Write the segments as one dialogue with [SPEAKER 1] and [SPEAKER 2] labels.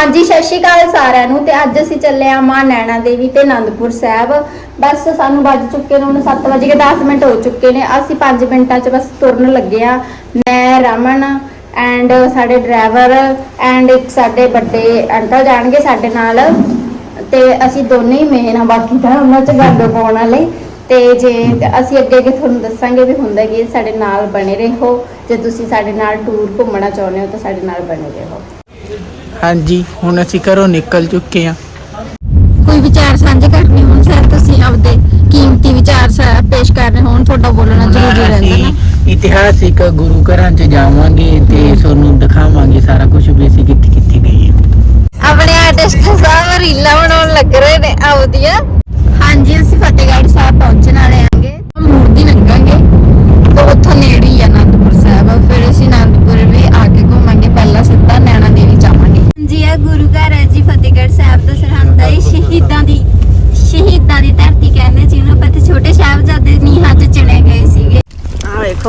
[SPEAKER 1] ਹਾਂਜੀ, ਸਤਿ ਸ਼੍ਰੀ ਅਕਾਲ ਸਾਰਿਆਂ ਨੂੰ ਤੇ ਅੱਜ ਅਸੀਂ ਚੱਲੇ ਆ ਮਾਂ ਨੈਣਾ ਦੇਵੀ ਤੇ ਆਨੰਦਪੁਰ ਸਾਹਿਬ। ਬਸ ਸਾਨੂੰ ਵੱਜ ਚੁੱਕੇ ਨੇ ਹੁਣ 7 ਵਜੇ ਕੇ 10 ਮਿੰਟ ਹੋ ਚੁੱਕੇ ਨੇ। ਅਸੀਂ 5 ਮਿੰਟਾਂ 'ਚ ਬਸ ਤੁਰਨ ਲੱਗੇ ਆ ਮੈਂ, ਰਮਨ ਐਂਡ ਸਾਡੇ ਡਰਾਈਵਰ ਐਂਡ ਇੱਕ ਸਾਡੇ ਵੱਡੇ ਅੰਕਲ ਜਾਣਗੇ ਸਾਡੇ ਨਾਲ। ਤੇ ਅਸੀਂ ਦੋਨੇ ਹੀ ਮੇਨ ਆ ਬਾਕੀ ਤਾਂ ਉਹਨਾਂ 'ਚ ਗੱਲ ਪਾਉਣ ਵਾਲੇ। ਤੇ ਜੇ ਅਸੀਂ ਅੱਗੇ ਅੱਗੇ ਤੁਹਾਨੂੰ ਦੱਸਾਂਗੇ ਵੀ ਹੁੰਦਾ ਕੀ ਸਾਡੇ ਨਾਲ ਬਣੇ ਰਹੋ। ਜੇ ਤੁਸੀਂ ਸਾਡੇ ਨਾਲ ਟੂਰ ਘੁੰਮਣਾ ਚਾਹੁੰਦੇ ਹੋ ਤਾਂ ਸਾਡੇ ਨਾਲ ਬਣੇ ਰਹੋ।
[SPEAKER 2] ਹਾਂਜੀ ਹੁਣ ਅਸੀਂ ਘਰੋਂ ਨਿਕਲ ਚੁੱਕੇ ਹਾਂ।
[SPEAKER 1] ਕੋਈ ਵਿਚਾਰ ਸਾਂਝੇ ਕਰਨੇ ਹੋਣ ਸਰ? ਤੁਸੀਂ ਆਪਦੇ ਕੀਮਤੀ ਵਿਚਾਰ ਸਾ- ਪੇਸ਼ ਕਰਨੇ ਹੋਣ ਤੁਹਾਡਾ ਬੋਲਣਾ ਜ਼ਰੂਰੀ ਰਹਿੰਦਾ ਨਾ।
[SPEAKER 2] ਅਸੀਂ ਇਤਿਹਾਸਿਕ ਗੁਰੂ ਘਰਾਂ 'ਚ ਜਾਵਾਂਗੇ ਤੇ ਤੁਹਾਨੂੰ ਦਿਖਾਵਾਂਗੇ ਸਾਰਾ ਕੁਝ ਵੀ ਅਸੀਂ ਕਿੱਥੇ ਕਿੱਥੇ ਗਏ ਹਾਂ।
[SPEAKER 1] ਆਪਣੇ ਆਰਟਿਸਟ ਸਾਹਿਬ ਰੀਲਾਂ ਬਣਾਉਣ ਲੱਗ ਰਹੇ ਨੇ ਆਉਦੀਆਂ ਹਾਂਜੀ ਅਸੀਂ ਫਤਿਹਗੜ੍ਹ ਸਾਹਿਬ ਪਹੁੰਚਣ ਵਾਲੇ ਆਂਗੇ। ਮੂਰਤੀ ਲੰਘਾਂਗੇ ਤੇ ਉੱਥੋਂ ਨੇੜੇ ਹੀ ਆ ਅਨੰਦਪੁਰ ਸਾਹਿਬ ਫਿਰ ਅਸੀਂ ਅਨੰਦਪੁਰ ਵੀ ਆ ਕੇ ਘੁੰਮਾਂਗੇ ਪਹਿਲਾਂ ਸਿੱਧਾ ਨੈਣਾ ਦੇਵੀ ਜਾਵਾਂਗੇ
[SPEAKER 3] ਜੀ ਆ ਗੁਰੂ ਘਰ ਹੈ ਜੀ ਫਤਿਹਗੜ੍ਹ ਸਾਹਿਬ ਦਾ ਸਰਹੰਦ ਹੈ ਸ਼ਹੀਦਾਂ ਦੀ ਸ਼ਹੀਦਾਂ ਦੀ ਧਰਤੀ ਕਹਿੰਦੇ ਜਿਹਨੂੰ ਆਪਾਂ ਤੇ ਛੋਟੇ ਸਾਹਿਬਜ਼ਾਦੇ ਨੀਹਾਂ 'ਚ ਚਿਣੇ ਗਏ ਸੀਗੇ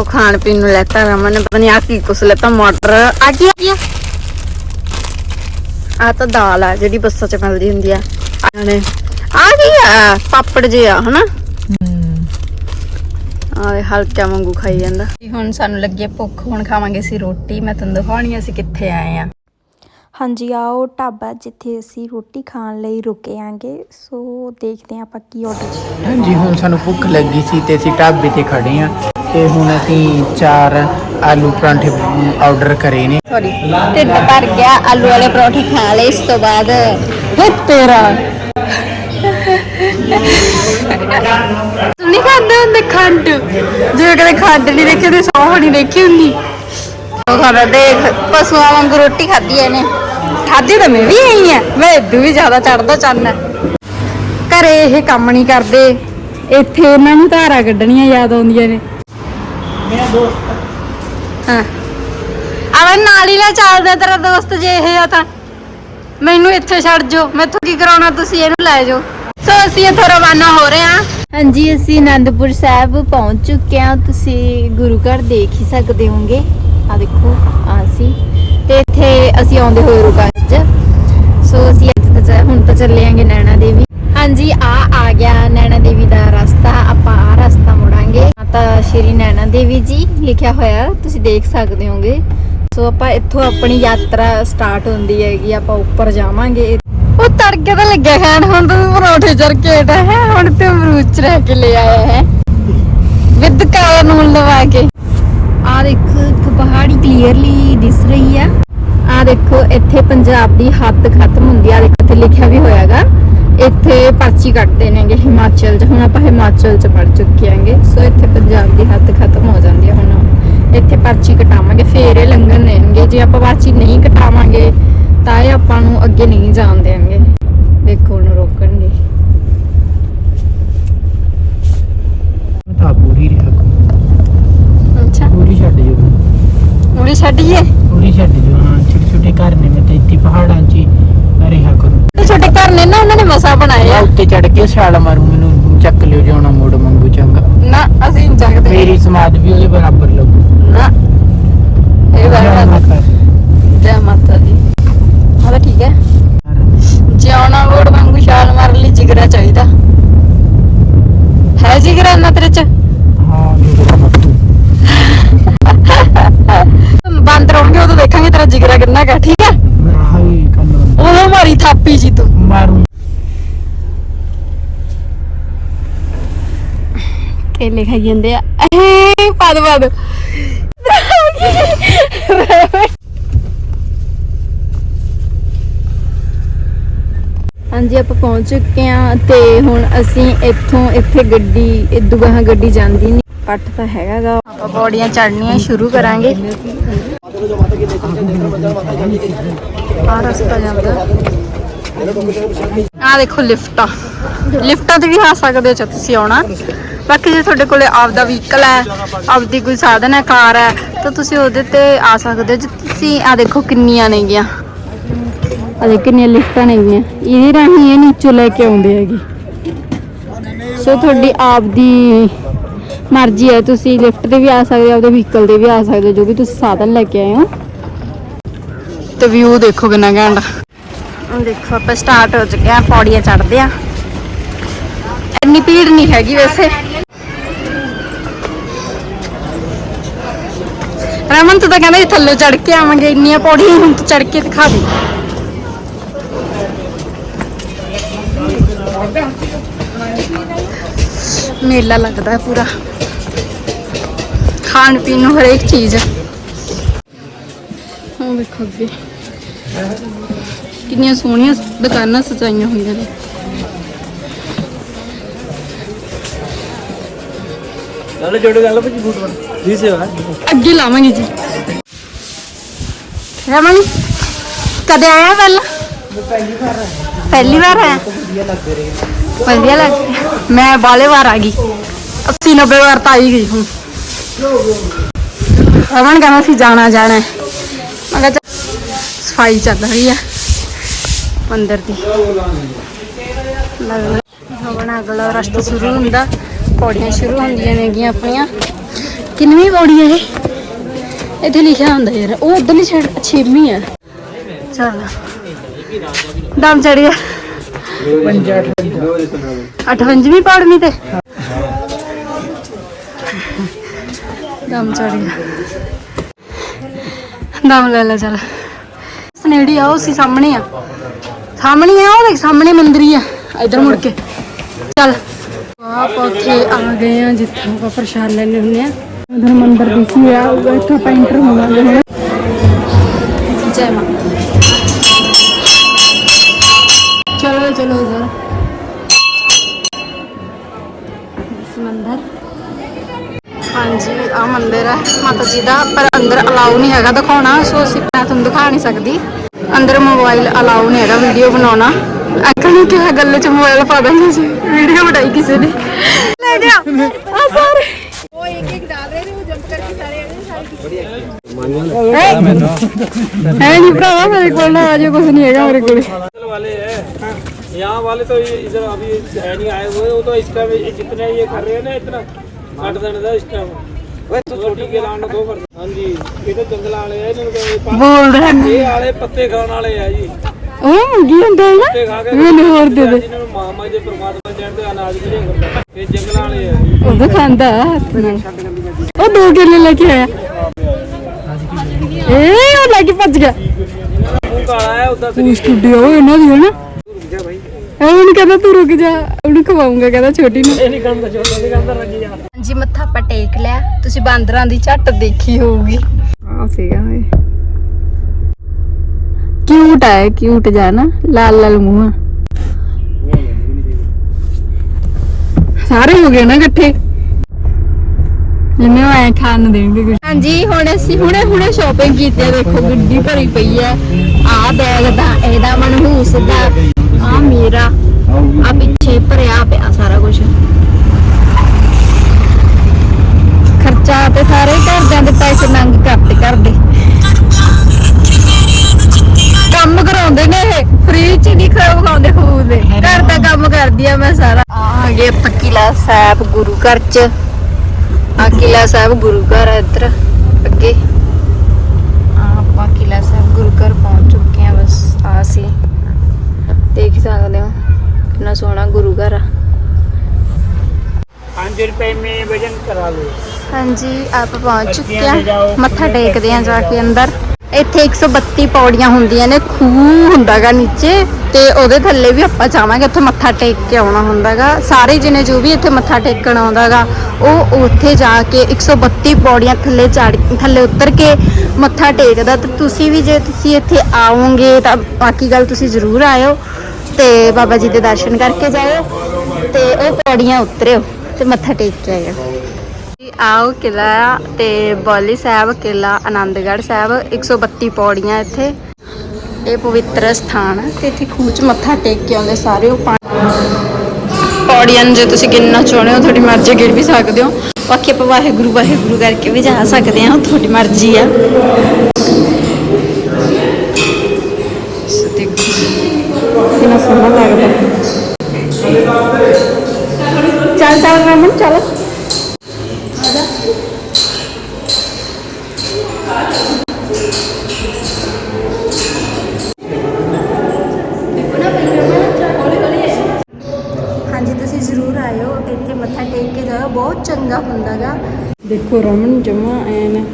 [SPEAKER 1] ਖਾਣ ਪੀਣ ਨੂੰ ਲੈਤਾ ਰਮਨ ਨੇ ਪਤਾ ਨਹੀਂ ਆ ਕੀ ਕੁਛ ਲੈਤਾ ਮਟਰ। ਆ ਕੀ ਆ? ਤਾਂ ਦਾਲ ਆ ਜਿਹੜੀ ਬੱਸਾਂ 'ਚ ਮਿਲਦੀ ਹੁੰਦੀ ਆ। ਆਣੇ। ਆ ਕੀ ਆ? ਪਾਪੜ ਜੇ ਆ ਹਨਾ? ਆ ਹਲਕਾ ਵਾਂਗੂ ਖਾਈ ਜਾਂਦਾ। ਹੁਣ ਸਾਨੂੰ ਲੱਗੀ ਭੁੱਖ ਹੁਣ ਖਾਵਾਂਗੇ ਅਸੀਂ ਰੋਟੀ। ਮੈਂ ਤੁਹਾਨੂੰ ਦਿਖਾਉਣੀ ਅਸੀਂ ਕਿੱਥੇ ਆਏ ਆ।
[SPEAKER 4] ਹਾਂਜੀ ਆ ਉਹ ਢਾਬਾ ਜਿੱਥੇ ਅਸੀਂ ਰੋਟੀ ਖਾਣ ਲਈ ਰੁਕੇ ਆਂਗੇ। ਸੋ ਦੇਖਦੇ ਹਾਂ ਆਪਾਂ ਕੀ ਆਰਡਰ
[SPEAKER 2] ਹਾਂਜੀ ਹੁਣ ਸਾਨੂੰ ਭੁੱਖ ਲੱਗੀ ਸੀ ਤੇ ਅਸੀਂ ਢਾਬੇ ਤੇ ਖੜੇ ਹਾਂ ਤੇ ਹੁਣ ਅਸੀਂ ਚਾਰ ਆਲੂ ਪਰਾਂਠੇ ਆਰਡਰ ਕਰੇ ਨੇ।
[SPEAKER 1] ਸੌਰੀ ਢਿੱਡ ਭਰ ਗਿਆ ਆਲੂ ਵਾਲੇ ਪਰੌਂਠੇ ਖਾ ਲਏ ਇਸ ਤੋਂ ਬਾਅਦ ਹੈ ਤੇਰਾ। ਨਹੀਂ ਖਾਂਦੇ ਹੁੰਦੇ ਖੰਡ? ਜੇ ਕਦੇ ਖੰਡ ਨਹੀਂ ਦੇਖੀ ਤੇ ਸੌਂ ਨਹੀਂ ਦੇਖੀ ਹੁੰਦੀ। ਉਹ ਖਾਣਾ ਦੇਖ ਪਸ਼ੂਆਂ ਵਾਂਗੂ ਰੋਟੀ ਖਾਧੀ ਇਹਨੇ। ਖਾਧੀ ਤਾਂ ਮੈਂ ਵੀ ਆਈ ਆ ਮੈਂ ਇਦੋਂ ਵੀ ਜ਼ਿਆਦਾ ਚੜਦਾ ਚੰਨ। ਘਰੇ ਇਹ ਕੰਮ ਨਹੀਂ ਕਰਦੇ ਇੱਥੇ ਇਹਨਾਂ ਨੂੰ ਧਾਰਾ ਕੱਢਣੀਆਂ ਯਾਦ ਆਉਂਦੀਆਂ ਨੇ।
[SPEAKER 2] ਮੇਰਾ ਦੋਸਤ
[SPEAKER 1] ਹਾਂ। ਆਵੇਂ ਨਾਲ ਹੀ ਲੈ ਚੱਲਦਾ ਤੇਰਾ ਦੋਸਤ ਜੇ ਇਹ ਆ ਤਾਂ। ਮੈਨੂੰ ਇੱਥੇ ਛੱਡ ਜੋ ਮੈਥੋਂ ਕੀ ਕਰਾਉਣਾ ਤੁਸੀਂ ਇਹਨੂੰ ਲੈ ਜਾਓ। ਸੋ ਅਸੀਂ ਇੱਥੋਂ ਰਵਾਨਾ ਹੋ ਰਹੇ ਹਾਂ।
[SPEAKER 3] ਹਾਂਜੀ ਅਸੀਂ ਆਨੰਦਪੁਰ ਸਾਹਿਬ ਪਹੁੰਚ ਚੁੱਕੇ ਹਾਂ। ਤੁਸੀਂ ਗੁਰੂ ਘਰ ਦੇਖ ਹੀ ਸਕਦੇ ਹੋਗੇ ਆ ਦੇਖੋ ਆ ਅਸੀਂ ਤੇ ਇੱਥੇ ਅਸੀਂ ਆਉਂਦੇ ਹੋਏ ਰੁਕਾ ਅੱਜ ਸੋ ਅਸੀਂ ਅੱਜ ਤਾਂ ਹੁਣ ਤਾਂ ਚੱਲੇ ਆਂਗੇ ਨੈਣਾ ਦੇਵੀ। ਹਾਂਜੀ ਆ ਆ ਗਿਆ ਨੈਣਾ ਦੇਵੀ ਦਾ ਰਸਤਾ। ਆਪਾਂ ਆ ਰਸਤਾ ਮੁੜਾਂਗੇ। ਮਾਤਾ ਸ਼੍ਰੀ ਨੈਣਾ ਦੇਵੀ ਜੀ ਲਿਖਿਆ ਹੋਇਆ ਤੁਸੀਂ ਦੇਖ ਸਕਦੇ ਹੋਗੇ। ਸੋ ਆਪਾਂ ਇੱਥੋਂ ਆਪਣੀ ਯਾਤਰਾ ਸਟਾਰਟ ਹੁੰਦੀ ਹੈਗੀ। ਆਪਾਂ ਉੱਪਰ ਜਾਵਾਂਗੇ।
[SPEAKER 1] ਉਹ ਤੜਕੇ ਤਾਂ ਲੱਗਿਆ ਖਾਣ। ਹੁਣ ਤੂੰ ਪਰੌਂਠੇ ਚਰ ਹੈ। ਹੁਣ ਤੇ ਅਮਰੂਦ ਚ ਰਹਿ ਕੇ ਲੈ ਆਇਆ ਹੈ। ਵਿਦ ਕਾਲਾ ਨੂਨ ਲਵਾ ਕੇ।
[SPEAKER 3] ਆ ਦੇਖੋ, ਇੱਕ ਪਹਾੜੀ ਕਲੀਅਰਲੀ ਦਿਸ ਰਹੀ ਆ ਆ ਦੇਖੋ, ਇੱਥੇ ਪੰਜਾਬ ਦੀ ਹੱਦ ਖਤਮ ਹੁੰਦੀ ਆ। ਦੇਖੋ, ਇੱਥੇ ਲਿਖਿਆ ਵੀ ਹੋਇਆਗਾ ਇੱਥੇ ਪਰਚੀ ਕੱਟਦੇ ਨੇਗੇ ਹਿਮਾਚਲ 'ਚ। ਹੁਣ ਆਪਾਂ ਹਿਮਾਚਲ 'ਚ ਪੜ ਚੁੱਕੇ ਆਂਗੇ ਸੋ ਇੱਥੇ ਪੰਜਾਬ ਦੀ ਹੱਦ ਖਤਮ ਹੋ ਜਾਂਦੀ ਹੈ ਹੁਣ। ਇੱਥੇ ਪਰਚੀ ਕਟਾਵਾਂਗੇ, ਫੇਰ ਇਹ ਲੰਘਣ ਦੇਣਗੇ। ਜੇ ਆਪਾਂ ਪਰਚੀ ਨਹੀਂ ਕਟਾਵਾਂਗੇ, ਤਾਂ ਇਹ ਆਪਾਂ ਨੂੰ ਅੱਗੇ ਨਹੀਂ ਜਾਣ ਦੇਣਗੇ ਦੇਖੋ ਉਹਨੂੰ ਰੋਕਣਗੇ
[SPEAKER 2] ਮੈਂ ਤਾਂ ਪੂਰੀ ਰਿਹਾ ਪੂਰੀ ਛੱਡ ਜੋ।
[SPEAKER 1] ਉਰੇ ਛੱਡੀਏ
[SPEAKER 2] ਪੂਰੀ ਛੱਡ ਜੋ। ਹਾਂ ਛੋਟੇ ਛੋਟੇ ਘਰ ਨੇ ਮੈਂ ਤਾਂ ਇੱਥੇ ਪਹਾੜਾਂ 'ਚ ਹੀ ਰਿਹਾ ਕਰੂੰ।
[SPEAKER 1] ਛੋਟੇ ਘਰ ਨੇ ਨਾ ਉਹਨਾਂ ਨੇ ਮਸਾ ਬਣਾਏ
[SPEAKER 2] ਮੈਂ
[SPEAKER 1] ਆ
[SPEAKER 2] ਉੱਤੇ ਚੜ ਕੇ ਛਾਲ ਮਾਰੂ ਮੈਨੂੰ ਚੱਕ ਲਿਓ ਜਾਣਾ ਮੋੜ ਮੰਗੂ ਚੰਗਾ।
[SPEAKER 1] ਨਾ ਅਸੀਂ ਨਹੀਂ ਚੱਕਦੇ।
[SPEAKER 2] ਮੇਰੀ ਸਮਾਦ ਵੀ ਉਹਦੇ ਬਰਾਬਰ ਲੱਗੂ
[SPEAKER 1] ਨਾ ਇਹ
[SPEAKER 2] ਜੈ
[SPEAKER 1] ਬਾਤ
[SPEAKER 2] ਮਾਤਾ ਦੀ।
[SPEAKER 1] ਜੈ ਮਾਤਾ ਦੀ ਹਾਂ ਤਾਂ ਠੀਕ ਹੈ ਜਿਉਣਾ ਵੋੜ ਵਾਂਗੂ ਛਾਲ ਮਾਰਨ ਲਈ ਜਿਗਰਾ ਚਾਹੀਦਾ ਹੈ ਜਿਗਰਾ ਨਾ ਤੇਰੇ ਚ
[SPEAKER 2] ਹਾਂ ਮੇਰਾ ਮੱਤੂ
[SPEAKER 1] ਬੰਦ ਰਹੋਗੇ ਉਦੋਂ ਦੇਖਾਂਗੇ ਤੇਰਾ ਜਿਗਰਾ ਕਿੰਨਾ ਕਾ ਠੀਕ ਹੈ
[SPEAKER 2] ਮੇਰਾ ਹਾਈ ਕੰਨ
[SPEAKER 1] ਉਦੋਂ ਮਾਰੀ ਥਾਪੀ ਜੀ ਤੂੰ
[SPEAKER 2] ਮਾਰੂ
[SPEAKER 1] ਕੇਲੇ ਖਾਈ ਜਾਂਦੇ ਆ। ਪਦ ਪਦ।
[SPEAKER 3] ਹਾਂਜੀ, ਆਪਾਂ ਪਹੁੰਚ ਚੁੱਕੇ ਹਾਂ ਤੇ ਹੁਣ ਅਸੀਂ ਇੱਥੋਂ, ਇੱਥੇ ਗੱਡੀ, ਇਦੋਂ ਗਾਹਾਂ ਗੱਡੀ ਜਾਂਦੀ ਨਹੀਂ ਪੱਟ ਤਾਂ ਹੈਗਾਗਾ।
[SPEAKER 1] ਆਪਾਂ ਪੌੜੀਆਂ ਚੜਨੀਆਂ ਸ਼ੁਰੂ ਕਰਾਂਗੇ। ਆ ਰਸਤਾ ਜਾਂਦਾ। ਆ ਦੇਖੋ ਲਿਫਟਾਂ। ਲਿਫਟਾਂ ਤੇ ਵੀ ਆ ਸਕਦੇ ਹੋ ਤੁਸੀਂ ਆਉਣਾ। ਬਾਕੀ ਜੇ ਤੁਹਾਡੇ ਕੋਲੇ ਆਪਦਾ ਵਹੀਕਲ ਹੈ ਆਪਦੀ ਕੋਈ ਸਾਧਨ ਹੈ ਕਾਰ ਹੈ ਤਾਂ ਤੁਸੀਂ ਉਹਦੇ ਤੇ ਆ ਸਕਦੇ ਹੋ। ਜੇ ਤੁਸੀਂ ਆ ਦੇਖੋ ਕਿੰਨੀਆਂ ਨੇਗੀਆਂ।
[SPEAKER 3] ਆ ਦੇਖ ਕਿੰਨੀਆਂ ਲਿਫਟਾਂ ਨੇਗੀਆਂ। ਇਹਦੇ ਰਾਹੀਂ ਇਹ ਨੀਚੋਂ ਲੈ ਕੇ ਆਉਂਦੇ ਹੈਗੇ। ਸੋ ਤੁਹਾਡੀ ਆਪ ਦੀ ਮਰਜ਼ੀ ਹੈ ਤੁਸੀਂ ਲਿਫਟ ਤੇ ਵੀ ਆ ਸਕਦੇ ਹੋ ਆਪਦੇ ਵਹੀਕਲ ਤੇ ਵੀ ਆ ਸਕਦੇ ਹੋ ਜੋ ਵੀ ਤੁਸੀਂ ਸਾਧਨ ਲੈ ਕੇ ਆਏ ਹੋ।
[SPEAKER 1] ਤੇ ਵਿਊ ਦੇਖੋ ਕਿੰਨਾ ਘੈਂਟ। ਦੇਖੋ ਆਪਾਂ ਸਟਾਰਟ ਹੋ ਚੁੱਕੇ ਆ ਪੌੜੀਆਂ ਚੜ੍ਹਦੇ ਆ ਇੰਨੀ ਭੀੜ ਨਹੀਂ ਹੈਗੀ ਵੈਸੇ। ਰਮਨ ਤੂੰ ਤਾਂ ਕਹਿੰਦਾ ਸੀ ਥੱਲੇ ਚੜ ਕੇ ਆਵਾਂਗੇ, ਇੰਨੀਆਂ ਪੌੜੀਆਂ ਹੁਣ ਤੂੰ ਚੜ ਕੇ ਦਿਖਾ ਦੇ। ਮੇਲਾ ਲੱਗਦਾ ਹੈ ਪੂਰਾ। ਖਾਣ ਪੀਣ ਨੂੰ ਹਰੇਕ ਚੀਜ਼। ਉਹ ਵੇਖੋ ਅੱਗੇ। ਕਿੰਨੀਆਂ ਸੋਹਣੀਆਂ ਦੁਕਾਨਾਂ ਸਜਾਈਆਂ ਹੋਈਆਂ ਨੇ।
[SPEAKER 5] ਨਾਲੇ ਜੋੜੇ ਗੱਲ ਭਾਜੀ ਬੂਟ ਬਣ ਜੀ ਸੇਵਾ
[SPEAKER 1] ਅੱਗੇ ਲਾਵਾਂਗੇ ਜੀ। ਰਮਨ, ਕਦੇ ਆਇਆ ਪਹਿਲਾਂ? ਪਹਿਲੀ ਵਾਰ ਆਇਆ। ਵਧੀਆ ਲੱਗ ਰਿਹਾ। ਮੈਂ ਬਾਲੇ ਵਾਰ ਆ ਗਈ। 80 90 ਵਾਰ ਤਾਂ ਆਈ ਗਈ ਹੁਣ। ਰਮਨ ਕਹਿੰਦਾ ਸੀ ਜਾਣਾ ਜਾਣਾ ਮੈਂ ਕਿਹਾ ਸਫ਼ਾਈ ਚੱਲ ਰਹੀ ਆ। ਮੰਦਰ ਦੀ। ਲੱਗਦਾ ਅਗਲਾ ਰਸਤਾ ਸ਼ੁਰੂ ਹੁੰਦਾ। ਪੌੜੀਆਂ ਸ਼ੁਰੂ ਹੁੰਦੀਆਂ ਨੇਗੀਆਂ ਆਪਣੀਆਂ। ਕਿੰਨਵੀਂ ਪੌੜੀ ਹੈ ਇਹ? ਇੱਥੇ ਲਿਖਿਆ ਹੁੰਦਾ ਯਾਰ, ਉਹ ਉਧਰਲੀ ਸਾਈਡ ਛੇਵੀਂ ਆ। ਚਲ। ਦਮ ਚੜ ਗਿਆ। 58ਵੀਂ ਪੌੜੀ ਤੇ। ਦਮ ਚੜ ਗਿਆ। ਦਮ ਲੈ ਲੈ ਚਲ। ਸਨੇੜੀ ਆ, ਉਹ ਸੀ ਸਾਹਮਣੇ ਆ। ਸਾਹਮਣੇ ਆ, ਉਹ ਦੇਖ, ਸਾਹਮਣੇ ਮੰਦਿਰ ਹੀ ਆ। ਇਧਰ ਮੁੜ ਕੇ। ਚੱਲ। ਆਪਾਂ ਉੱਥੇ ਆ ਗਏ ਆ, ਜਿੱਥੋਂ ਆਪਾਂ ਪ੍ਰਸ਼ਾਦ ਲੈਣੇ ਹੁੰਦੇ ਆ। ਉਧਰ ਮੰਦਿਰ ਦਿਸੀ ਆ ਉਹ ਇੱਥੋਂ ਆਪਾਂ ਐਂਟਰ ਹੋਵਾਂਗੇ ਹੁਣ ਜੈ ਮਾਂ ਚਲੋ ਚਲੋ ਉਧਰ। ਇਸ ਮੰਦਿਰ। ਹਾਂਜੀ ਆ ਮੰਦਿਰ ਹੈ ਮਾਤਾ ਜੀ ਦਾ ਪਰ ਅੰਦਰ ਅਲਾਉ ਨਹੀਂ ਹੈਗਾ ਦਿਖਾਉਣਾ ਸੋ ਅਸੀਂ ਮੈਂ ਤੁਹਾਨੂੰ ਦਿਖਾ ਨਹੀਂ ਸਕਦੀ। ਅੰਦਰ ਮੋਬਾਈਲ ਅਲਾਉ ਨਹੀਂ ਹੈਗਾ ਵੀਡੀਓ ਬਣਾਉਣਾ। ਅੰਕਲ ਨੇ ਕਿਹਾ ਗੱਲ ਚ ਮੋਬਾਈਲ ਪਾ ਦਾਂਗੇ ਜੀ। ਵੀਡੀਓ ਬਣਾਈ ਕਿਸੇ ਨੇ ਲੈ ਗਿਆ ਆ ਸਾਰੇ ਹੈ ਨਹੀਂ ਭਰਾਵਾ ਮੇਰੇ ਕੋਲ ਨਾ ਅਜੇ ਕੁਝ ਨਹੀਂ ਹੈਗਾ ਮੇਰੇ ਕੋਲ
[SPEAKER 5] वाले है यहाँ वाले तो ये इधर अभी है नहीं आए हुए वो तो इसका भी जितने ये कर रहे हैं ना इतना ਕੱਟ ਦੇਣ ਦਾ ਇਸ ਟਾਈਮ ਓਏ ਤੂੰ ਛੋਟੀ ਕੇ ਲਾਉਣ ਨੂੰ ਦੋ ਕਰ ਹਾਂਜੀ ਇਹ ਤਾਂ ਜੰਗਲ ਵਾਲੇ ਆ ਇਹਨਾਂ ਨੂੰ ਕੋਈ ਪਾ-
[SPEAKER 1] ਬੋਲ ਰਿਹਾ
[SPEAKER 5] ਇਹ ਵਾਲੇ ਪੱਤੇ ਖਾਣ ਵਾਲੇ ਆ ਜੀ
[SPEAKER 1] ਉਹ ਮੰਗੀ ਹੁੰਦਾ ਹੈ
[SPEAKER 5] ਪੱਤੇ ਖਾ ਕੇ
[SPEAKER 1] ਮੈਨੂੰ ਹੋਰ ਦੇ ਦੇ
[SPEAKER 5] ਜਿਹਨਾਂ ਨੂੰ ਮਾਮਾ ਜੀ ਪਰਮਾਤਮਾ ਚੜਦੇ ਅਨਾਜ ਵੀ ਨਹੀਂ ਕਰਦਾ ਇਹ ਜੰਗਲਾਂ ਵਾਲੇ ਆ ਜੀ।
[SPEAKER 1] ਉਹ ਤਾਂ ਖਾਂਦਾ ਹੱਥ ਨਾਲ ਉਹ ਦੋ ਕੇਲੇ ਲੈ ਕੇ ਆਇਆ ਉਹ ਲੈ ਕੇ ਭੱਜ ਗਿਆ।
[SPEAKER 5] ਮੂੰਹ ਕਾਲਾ ਹੈ ਉਦਾਂ
[SPEAKER 1] ਉਹ ਸਟੂਡੀਓ ਇਹਨਾਂ ਦੀ ਹੈ ਨਾ? ਉਹਨੂੰ ਕਹਿੰਦਾ ਤੂੰ ਰੁਕ ਜਾ ਉਹਨੂੰ ਖਵਾਉਂਗਾ ਕਹਿੰਦਾ ਛੋਟੀ ਨੂੰ।
[SPEAKER 5] ਇਹ ਨਹੀਂ ਕਰਦਾ ਛੋਟਾ ਨਹੀਂ ਕਰਦਾ ਰੱਜੀ ਜਾ
[SPEAKER 1] ਜੀ ਮੱਥਾ ਆਪਾਂ ਟੇਕ ਲਿਆ। ਤੁਸੀਂ ਬਾਂਦਰਾਂ ਦੀ ਝੱਟ ਦੇਖੀ ਹੋਊਗੀ। ਆ ਸੀਗਾ ਓਏ ਕਿਊਟ ਹੈ ਕਿਊਟ ਜਾ ਨਾ ਲਾਲ ਲਾਲ ਮੂੰਹ ਆ। ਸਾਰੇ ਹੋ ਗਏ ਨਾ ਇਕੱਠੇ। ਜਿੰਨੇ ਐ ਖਾਣ ਨੂੰ ਦੇਣਗੇ ਕੁਝ ਹਾਂਜੀ ਹੁਣ ਅਸੀਂ ਹੁਣੇ ਹੁਣੇ ਸ਼ਾਪਿੰਗ ਕੀਤੀ ਆ ਦੇਖੋ ਗੱਡੀ ਭਰੀ ਪਈ ਹੈ ਆ ਬੈਗ ਦਾ ਇਹਦਾ ਮਨਹੂਸ ਦਾ ਆ ਮੇਰਾ ਆ ਪਿੱਛੇ ਭਰਿਆ ਪਿਆ ਸਾਰਾ ਕੁਝ ਖਰਚਾ ਤੇ ਸਾਰੇ ਘਰਦਿਆਂ ਦੇ ਪੈਸੇ ਨੰਗ ਕਰਤੇ ਕਰਦੇ। ਕੰਮ ਕਰਾਉਂਦੇ ਨੇ ਇਹ ਫ੍ਰੀ ਚ ਨਹੀਂ ਖਵਾਉਂਦੇ ਖੂਦ ਘਰ ਦਾ ਕੰਮ ਕਰਦੀ ਆ ਮੈਂ ਸਾਰਾ। ਆ ਗਏ ਆਪਾਂ ਕਿਲਾ ਸਾਹਿਬ ਗੁਰੂ ਘਰ ਚ। ਆ ਸਾਹਿਬ ਗੁਰੂ ਘਰ ਹੈ ਇੱਧਰ ਅੱਗੇ। ਆਪਾਂ ਕਿਲਾ ਸਾਹਿਬ ਗੁਰੂ ਘਰ ਪਹੁੰਚ ਚੁੱਕੇ ਆ ਬਸ ਆ ਸੀ। ਦੇਖ ਸਕਦੇ ਹੋ ਕਿੰਨਾ ਸੋਹਣਾ ਗੁਰੂ ਘਰ ਆ।
[SPEAKER 5] ਵਜਨ ਕਰਾ
[SPEAKER 1] ਹਾਂਜੀ ਆਪ ਪਹੁੰਚ ਚੁੱਕੇ ਆ ਮੱਥਾ ਟੇਕਦੇ ਆ ਜਾ ਕੇ ਅੰਦਰ। ਇੱਥੇ 132 ਪੌੜੀਆਂ ਹੁੰਦੀਆਂ ਨੇ, ਖੂਹ ਹੁੰਦਾਗਾ ਨੀਚੇ ਤੇ ਉਹਦੇ ਥੱਲੇ ਵੀ ਆਪਾਂ ਜਾਵਾਂਗੇ, ਉੱਥੇ ਮੱਥਾ ਟੇਕ ਕੇ ਆਉਣਾ ਹੁੰਦਾਗਾ। ਸਾਰੇ ਜਿਹਨੇ ਜੋ ਵੀ ਇੱਥੇ ਮੱਥਾ ਟੇਕਣ ਆਉਂਦਾਗਾ, ਉਹ ਉੱਥੇ ਜਾ ਕੇ 132 ਪੌੜੀਆਂ ਥੱਲੇ ਚੜ ਥੱਲੇ ਉਤਰ ਕੇ ਮੱਥਾ ਟੇਕਦਾ ਤੇ ਤੁਸੀਂ ਵੀ ਜੇ ਤੁਸੀਂ ਇੱਥੇ ਆਓਗੇ ਤਾਂ ਬਾਕੀ ਗੱਲ ਤੁਸੀਂ ਜ਼ਰੂਰ ਆਇਓ ਤੇ ਬਾਬਾ ਜੀ ਦੇ ਦਰਸ਼ਨ ਕਰਕੇ ਜਾਇਓ ਤੇ ਉਹ ਪੌੜੀਆਂ ਉਤਰਿਓ ਤੇ ਮੱਥਾ ਟੇਕ ਕੇ ਆਇਓ। ਆਓ ਕਿਲਾ ਤੇ ਬੌਲੀ ਸਾਹਿਬ ਕਿਲਾ ਆਨੰਦਗੜ੍ਹ ਸਾਹਿਬ 132 ਪੌੜੀਆਂ ਇੱਥੇ। ਇਹ ਪਵਿੱਤਰ ਸਥਾਨ ਹੈ ਤੇ ਇੱਥੇ ਖੂਹ 'ਚ ਮੱਥਾ ਟੇਕ ਕੇ ਆਉਂਦੇ ਸਾਰੇ ਉਹ ਪੌੜੀਆਂ ਨੂੰ ਜੇ ਤੁਸੀਂ ਗਿਣਨਾ ਚਾਹੁੰਦੇ ਹੋ, ਤੁਹਾਡੀ ਮਰਜ਼ੀ ਗਿਣ ਵੀ ਸਕਦੇ ਹੋ। ਬਾਕੀ ਆਪਾਂ ਵਾਹਿਗੁਰੂ ਵਾਹਿਗੁਰੂ ਕਰਕੇ ਵੀ ਜਾ ਸਕਦੇ ਹਾਂ, ਤੁਹਾਡੀ ਮਰਜ਼ੀ ਆ। ਕਿੰਨਾ ਸੋਹਣਾ ਲੱਗਦਾ। ਚੱਲ ਚੱਲ ਰਮਨ, ਚੱਲ
[SPEAKER 6] ਬਹੁਤ ਚੰਗਾ ਹੁੰਦਾਗਾ
[SPEAKER 7] ਦੇਖੋ, ਰਮਨ, ਜਮਾ ਐਨ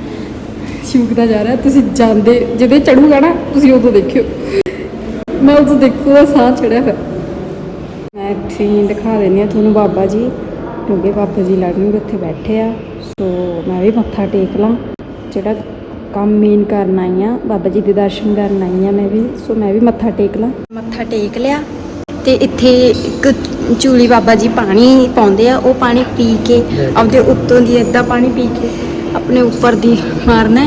[SPEAKER 7] ਸ਼ੂਕਦਾ ਜਾ ਰਿਹਾ। ਤੁਸੀਂ ਜਾਂਦੇ, ਜਦੋਂ ਚੜੂਗਾ ਨਾ, ਤੁਸੀਂ ਉਦੋਂ ਦੇਖਿਓ। ਮੈਂ ਉਦੋਂ ਦੇਖੂਗਾ ਸਾਹ ਚੜਿਆ ਫਿਰ ਮੈਂ ਇੱਥੇ ਦਿਖਾ ਦਿੰਦੀ ਆ ਤੁਹਾਨੂੰ ਬਾਬਾ ਜੀ। ਕਿਉਂਕਿ ਬਾਬਾ ਜੀ ਲੜਨਗੇ ਉੱਥੇ ਬੈਠੇ ਆ। ਸੋ ਮੈਂ ਵੀ ਮੱਥਾ ਟੇਕ ਲਾਂ। ਜਿਹੜਾ ਕੰਮ ਮੇਨ ਕਰਨ ਆਈ ਆ ਬਾਬਾ ਜੀ ਦੇ ਦਰਸ਼ਨ ਕਰਨ ਆਈ ਆ ਮੈਂ ਵੀ। ਸੋ ਮੈਂ ਵੀ ਮੱਥਾ ਟੇਕ ਲਾਂ।
[SPEAKER 1] ਮੱਥਾ ਟੇਕ ਲਿਆ। ਤੇ ਇੱਥੇ ਇੱਕ ਚੂਲੀ ਬਾਬਾ ਜੀ ਪਾਣੀ ਪਾਉਂਦੇ ਆ ਉਹ ਪਾਣੀ ਪੀ ਕੇ ਆਪਦੇ ਉੱਤੋਂ ਦੀ ਏਦਾਂ ਪਾਣੀ ਪੀ ਕੇ ਆਪਣੇ ਉੱਪਰ ਦੀ ਮਾਰਨਾ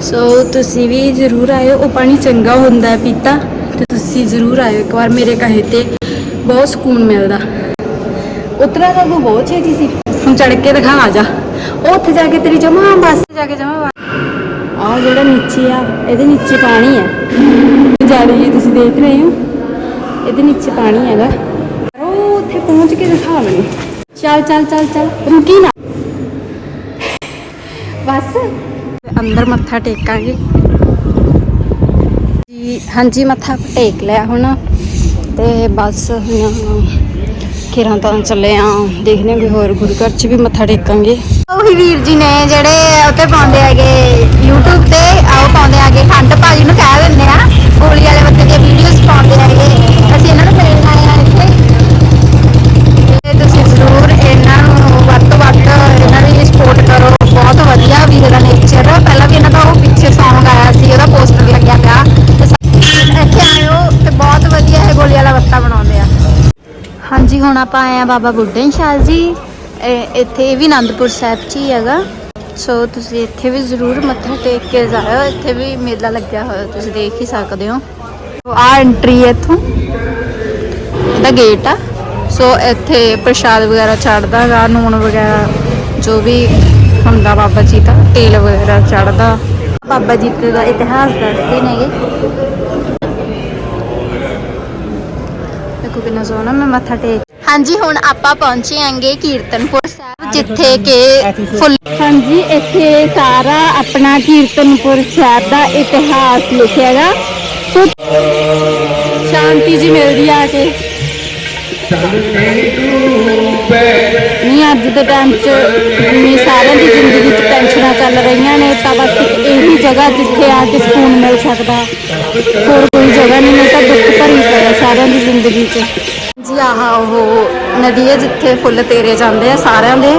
[SPEAKER 1] ਸੋ ਤੁਸੀਂ ਵੀ ਜ਼ਰੂਰ ਆਇਓ ਉਹ ਪਾਣੀ ਚੰਗਾ ਹੁੰਦਾ ਹੈ ਪੀਤਾ ਤੇ ਤੁਸੀਂ ਜ਼ਰੂਰ ਆਇਓ ਇੱਕ ਵਾਰ ਮੇਰੇ ਕਹੇ ਤੇ ਬਹੁਤ ਸਕੂਨ ਮਿਲਦਾ। ਉਤਰਾ ਤਾਂ ਤੂੰ ਬਹੁਤ ਛੇਤੀ ਸੀ। ਹੁਣ ਚੜ ਕੇ ਦਿਖਾ ਆ ਜਾ। ਉਹ ਉੱਥੇ ਜਾ ਕੇ ਤੇਰੀ ਜਮਾ ਬੱਸ ਜਾ ਕੇ ਜਮਾ ਆ ਜਿਹੜਾ ਨੀਚੇ ਆ ਇਹਦੇ ਨੀਚੇ ਪਾਣੀ ਹੈ। ਜਾਲੀ ਜੀ ਤੁਸੀਂ ਦੇਖ ਰਹੇ ਹੋ? ਇਹਦੇ ਨੀਚੇ ਪਾਣੀ ਹੈਗਾ। ਉਹ ਉੱਥੇ ਪਹੁੰਚ ਕੇ ਦਿਖਾ ਮੈਨੂੰ। ਚੱਲ ਚੱਲ ਚੱਲ ਚੱਲ, ਰੁਕੀ ਨਾ। ਬਸ। ਅੰਦਰ ਮੱਥਾ ਟੇਕਾਂਗੇ। ਜੀ, ਹਾਂਜੀ, ਮੱਥਾ ਟੇਕ ਲਿਆ ਹੁਣ। ਤੇ ਬਸ ਹੁਣ ਕਿਰਾਂ ਤਾਂ ਚੱਲੇ ਆ। ਦੇਖਦੇ ਹਾਂ ਕੋਈ ਹੋਰ ਗੁਰੂ ਘਰ ਚ ਵੀ ਮੱਥਾ ਟੇਕਾਂਗੇ।
[SPEAKER 6] ਉਹੀ ਵੀਰ ਜੀ ਨੇ ਜਿਹੜੇ ਉੱਤੇ ਪਾਉਂਦੇ ਹੈਗੇ YouTube ਤੇ ਆਓ ਪਾਉਂਦੇ ਹੈਗੇ ਖੰਡ ਭਾਜੀ ਨੂੰ ਕਹਿ ਦਿੰਦੇ ਆ। ਗੋਲੀ ਵਾਲੇ ਬੰਦੇ ਦੀਆਂ ਵੀਡੀਓਜ਼ ਪਾਉਂਦੇ ਹੈਗੇ। ਅਸੀਂ ਇਹਨਾਂ ਨੂੰ ਵਧੀਆ ਵੀਰ ਦਾ ਨੇਚਰ ਪਹਿਲਾਂ ਵੀ ਇਹਨਾਂ ਦਾ ਉਹ ਪਿੱਛੇ Song ਆਇਆ ਸੀ, ਉਹਦਾ ਪੋਸਟਰ ਲੱਗਿਆ ਪਿਆ। ਇੱਥੇ ਆਇਓ ਤੇ ਬਹੁਤ ਵਧੀਆ ਇਹ ਗੋਲੀ ਵਾਲਾ ਬੱਤਾ ਬਣਾਉਂਦੇ ਆ।
[SPEAKER 8] ਹਾਂਜੀ, ਹੁਣ ਆਪਾਂ ਆਏ ਆ ਬਾਬਾ ਬੁੱਢਨ ਸ਼ਾਹ ਜੀ। ਇੱਥੇ ਇਹ ਵੀ ਆਨੰਦਪੁਰ ਸਾਹਿਬ 'ਚ ਹੀ ਹੈਗਾ। ਸੋ ਤੁਸੀਂ ਇੱਥੇ ਵੀ ਜ਼ਰੂਰ ਮੱਥਾ ਟੇਕ ਕੇ ਜਾਇਓ। ਇੱਥੇ ਵੀ ਮੇਲਾ ਲੱਗਿਆ ਹੋਇਆ, ਤੁਸੀਂ ਦੇਖ ਹੀ ਸਕਦੇ ਹੋ। ਆ ਐਂਟਰੀ ਹੈ ਇੱਥੋਂ। ਇਹਦਾ ਗੇਟ ਆ। ਸੋ ਇੱਥੇ ਪ੍ਰਸ਼ਾਦ ਵਗੈਰਾ ਚੜਦਾ ਹੈਗਾ ਨੂਣ ਵਗੈਰਾ, ਜੋ ਵੀ ਹੁੰਦਾ ਬਾਬਾ ਜੀ ਦਾ ਤੇਲ ਵਗੈਰਾ ਚੜਦਾ ਬਾਬਾ ਜੀ ਦਾ ਇਤਿਹਾਸ ਦੱਸਦੇ ਨੇਗੇ ਦੇਖੋ ਕਿੰਨਾ ਸੋਹਣਾ ਮੈਂ ਮੱਥਾ ਟੇਕ ਹਾਂਜੀ ਹੁਣ ਆਪਾਂ ਪਹੁੰਚੇ ਆਂਗੇ ਕੀਰਤਨਪੁਰ ਸਾਹਿਬ ਜਿੱਥੇ ਕਿ ਫੁੱਲ
[SPEAKER 7] ਹਾਂਜੀ ਇੱਥੇ ਸਾਰਾ ਆਪਣਾ ਕੀਰਤਨਪੁਰ ਸਾਹਿਬ ਦਾ ਇਤਿਹਾਸ ਲਿਖਿਆ ਹੈਗਾ। ਸੋ ਸ਼ਾਂਤੀ ਜੀ ਮਿਲਦੀ ਆ ਕੇ। ਨਹੀਂ ਅੱਜ ਦੇ ਟਾਈਮ 'ਚ ਦੀ ਜ਼ਿੰਦਗੀ 'ਚ ਟੈਨਸ਼ਨਾਂ ਚੱਲ ਰਹੀਆਂ ਨੇ ਤਾਂ ਬਸ ਇਹੀ ਜਗ੍ਹਾ ਜਿੱਥੇ ਆ ਕੇ ਸਕੂਨ ਮਿਲ ਸਕਦਾ। ਹੋਰ ਕੋਈ ਜਗ੍ਹਾ ਨਹੀਂ ਤਾਂ ਦੁੱਖ ਭਰੀ ਪਿਆ ਸਾਰਿਆਂ ਦੀ ਜ਼ਿੰਦਗੀ 'ਚ।
[SPEAKER 1] ਜੀ ਆਹ ਉਹ ਨਦੀ ਹੈ ਜਿੱਥੇ ਫੁੱਲ ਤੇਰੇ ਜਾਂਦੇ ਆ ਸਾਰਿਆਂ ਦੇ।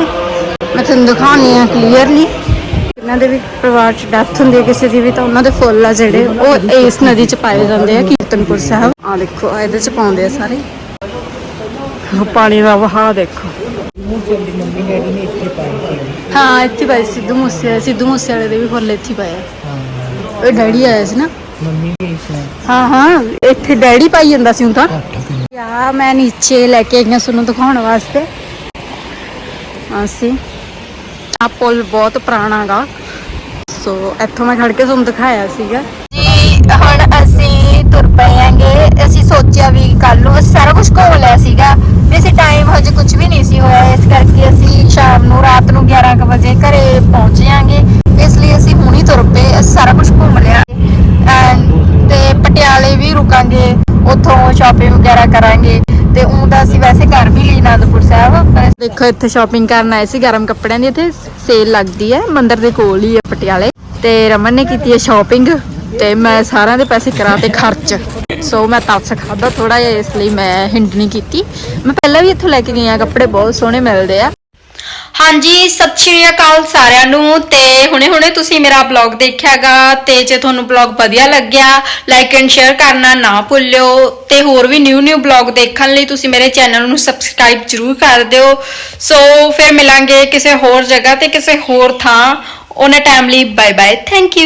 [SPEAKER 1] ਮੈਂ ਤੁਹਾਨੂੰ ਦਿਖਾਉਣੀ ਆ ਕਲੀਅਰਲੀ ਇਹਨਾਂ ਦੇ ਵੀ ਪਰਿਵਾਰ ਚ ਡੈਥ ਹੁੰਦੀ ਹੈ ਕਿਸੇ ਦੀ ਵੀ ਤਾਂ ਉਹਨਾਂ ਦੇ ਫੁੱਲ ਆ ਜਿਹੜੇ ਉਹ ਇਸ ਨਦੀ ਚ ਪਾਏ ਜਾਂਦੇ ਆ ਕੀਰਤਨਪੁਰ ਸਾਹਿਬ। ਆ ਦੇਖੋ ਇਹਦੇ ਚ ਪਾਉਂਦੇ ਆ ਸਾਰੇ। ਪਾਣੀ ਦਾ ਵਹਾਅ ਦੇਖੋ
[SPEAKER 2] ਮੰਮੀ ਡੈਡੀ ਨੇ ਇੱਥੇ ਪਾਈ ਸੀ
[SPEAKER 1] ਹਾਂ ਇੱਥੇ ਪਾਏ ਸਿੱਧੂ ਮੂਸੇ ਸਿੱਧੂ ਮੂਸੇ ਵਾਲੇ ਦੇ ਵੀ ਫੁੱਲ ਇੱਥੇ ਹੀ ਪਏ ਆ। ਉਹ ਡੈਡੀ ਆਇਆ ਸੀ ਨਾ?
[SPEAKER 2] ਮੰਮੀ ਵੀ ਇਸ
[SPEAKER 1] ਹਾਂ ਹਾਂ ਇੱਥੇ ਡੈਡੀ ਪਾਈ ਜਾਂਦਾ ਸੀ ਹੁਣ ਤਾਂ। ਯਾ ਮੈਂ ਨੀਚੇ ਲੈ ਕੇ ਆਈਆਂ ਤੁਹਾਨੂੰ ਦਿਖਾਉਣ ਵਾਸਤੇ। ਅਸੀਂ। ਆ ਪੁਲ ਬਹੁਤ ਪੁਰਾਣਾ ਗਾ। ਸੋ ਇੱਥੋਂ ਮੈਂ ਖੜ ਕੇ ਤੁਹਾਨੂੰ ਦਿਖਾਇਆ ਸੀਗਾ।
[SPEAKER 6] ਜੀ ਹੁਣ ਅਸੀਂ ਤੁਰ ਪਏ ਆਂਗੇ ਅਸੀਂ ਸੋਚਿਆ ਵੀ ਕੱਲ ਨੂੰ ਅਸੀਂ ਸਾਰਾ ਕੁਝ ਘੁੰਮ ਲਿਆ ਸੀਗਾ ਵੀ ਅਸੀਂ ਟਾਈਮ ਹਜੇ ਕੁਝ ਵੀ ਨਹੀਂ ਸੀ ਹੋਇਆ ਇਸ ਕਰਕੇ ਅਸੀਂ ਸ਼ਾਮ ਨੂੰ ਰਾਤ ਨੂੰ 11 ਕੁ ਵਜੇ ਘਰੇ ਪਹੁੰਚ ਇਸ ਲਈ ਅਸੀਂ ਹੁਣੀ ਤੁਰ ਪਏ, ਅਸੀਂ ਸਾਰਾ ਕੁਝ ਘੁੰਮ ਲਿਆ। ਤੇ ਪਟਿਆਲੇ ਵੀ ਰੁਕਾਂਗੇ, ਉੱਥੋਂ ਸ਼ਾਪਿੰਗ ਵਗੈਰਾ ਕਰਾਂਗੇ। ਤੇ ਉਹ ਤਾਂ ਅਸੀਂ ਵੈਸੇ ਕਰ ਵੀ ਲਈ ਅਨੰਦਪੁਰ ਸਾਹਿਬ
[SPEAKER 1] ਦੇਖੋ ਇੱਥੇ ਸ਼ਾਪਿੰਗ ਕਰਨ ਆਏ ਸੀ, ਗਰਮ ਕੱਪੜਿਆਂ ਦੀ ਇੱਥੇ ਸੇਲ ਲੱਗਦੀ ਹੈ, ਮੰਦਿਰ ਦੇ ਕੋਲ ਹੀ ਹੈ ਪਟਿਆਲੇ। ਤੇ ਰਮਨ ਨੇ ਕੀਤੀ ਹੈ ਸ਼ਾਪਿੰਗ ਤੇ ਮੈਂ ਸਾਰਿਆਂ ਦੇ ਪੈਸੇ ਕਰਾਤੇ ਖਰਚ। ਸੋ ਮੈਂ ਤਰਸ ਖਾਦਾ ਥੋੜਾ ਜਿਹਾ, ਇਸ ਲਈ ਮੈਂ ਹਿੰਡ ਨਹੀਂ ਕੀਤੀ। ਮੈਂ ਪਹਿਲਾਂ ਵੀ ਇੱਥੋਂ ਲੈ ਕੇ ਗਈ ਆ ਕੱਪੜੇ ਬਹੁਤ ਸੋਹਣੇ ਮਿਲਦੇ ਆ।
[SPEAKER 6] ਹਾਂਜੀ, ਸਤਿ ਸ਼੍ਰੀ ਅਕਾਲ ਸਾਰਿਆਂ ਨੂੰ ਤੇ ਹੁਣੇ ਹੁਣੇ ਤੁਸੀਂ ਮੇਰਾ ਬਲੌਗ ਦੇਖਿਆਗਾ ਤੇ ਜੇ ਤੁਹਾਨੂੰ ਬਲੌਗ ਵਧੀਆ ਲੱਗਿਆ ਲਾਈਕ ਐਂਡ ਸ਼ੇਅਰ ਕਰਨਾ ਨਾ ਭੁੱਲਿਓ ਤੇ ਹੋਰ ਵੀ ਨਿਊ ਨਿਊ ਬਲੌਗ ਦੇਖਣ ਲਈ ਤੁਸੀਂ ਮੇਰੇ ਚੈਨਲ ਨੂੰ ਸਬਸਕ੍ਰਾਈਬ ਜਰੂਰ ਕਰ ਦਿਓ। ਸੋ ਫਿਰ ਮਿਲਾਂਗੇ ਕਿਸੇ ਹੋਰ ਜਗ੍ਹਾ ਤੇ ਕਿਸੇ ਹੋਰ ਥਾਂ। ਉਹਨੇ ਟਾਈਮ ਲਈ ਬਾਏ ਬਾਏ ਥੈਂਕ ਯੂ